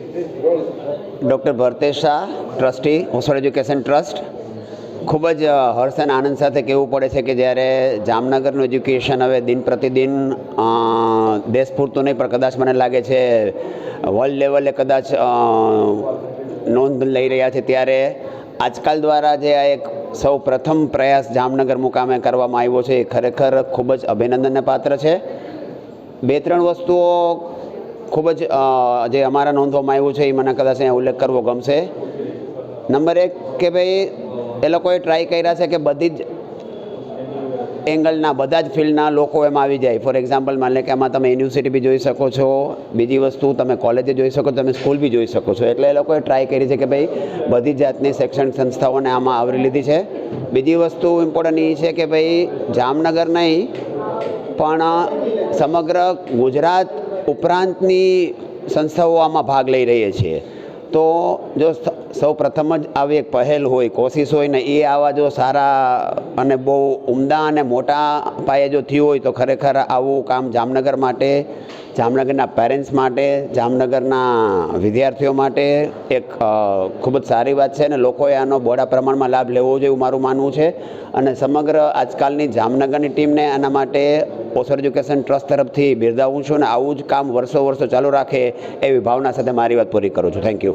Doctor Bharatesh Shah trustee, hostel education trust. ખૂબ જ હર્ષ અને આનંદ સાથે કહેવું પડે છે કે જ્યારે જામનગરનું એજ્યુકેશન હવે દિન પ્રતિદિન દેશ પૂરતું નહીં, પણ કદાચ મને લાગે છે વર્લ્ડ લેવલે કદાચ નોંધ લઈ રહ્યા છે, ત્યારે આજકાલ દ્વારા જે આ એક સૌ પ્રથમ પ્રયાસ જામનગર મુકામે કરવામાં આવ્યો છે, એ ખરેખર ખૂબ જ અભિનંદનને પાત્ર છે. બે ત્રણ વસ્તુઓ ખૂબ જ જે અમારા નોંધવામાં આવ્યું છે, એ મને કદાચ અહીંયા ઉલ્લેખ કરવો ગમશે. નંબર એક કે ભાઈ, એ લોકોએ ટ્રાય કર્યા છે કે બધી જ એંગલના બધા જ ફિલ્ડના લોકો એમાં આવી જાય. ફોર એક્ઝામ્પલ માની લે કે આમાં તમે યુનિવર્સિટી બી જોઈ શકો છો, બીજી વસ્તુ તમે કોલેજે જોઈ શકો, તમે સ્કૂલ બી જોઈ શકો છો. એટલે એ લોકોએ ટ્રાય કરી છે કે ભાઈ, બધી જાતની શૈક્ષણિક સંસ્થાઓને આમાં આવરી લીધી છે. બીજી વસ્તુ ઇમ્પોર્ટન્ટ એ છે કે ભાઈ, જામનગર નહીં, પણ સમગ્ર ગુજરાત ઉપરાંતની સંસ્થાઓ આમાં ભાગ લઈ રહી છીએ. તો જો સ- પ્રથમ જ આવી એક પહેલ હોય, કોશિશ હોય ને એ આવા જો સારા અને બહુ ઉમદા અને મોટા પાયે જો થયું હોય તો ખરેખર આવું કામ જામનગર માટે, જામનગરના પેરેન્ટ્સ માટે, જામનગરના વિદ્યાર્થીઓ માટે એક ખૂબ જ સારી વાત છે અને લોકોએ આનો બહોળા પ્રમાણમાં લાભ લેવો જોઈએ મારું માનવું છે. અને સમગ્ર આજકાલની જામનગરની ટીમને આના માટે ઓસર એજ્યુકેશન ટ્રસ્ટ તરફથી બિરદાવું છું અને આવું જ કામ વર્ષો વર્ષો ચાલુ રાખે એવી ભાવના સાથે મારી વાત પૂરી કરું છું. Thank you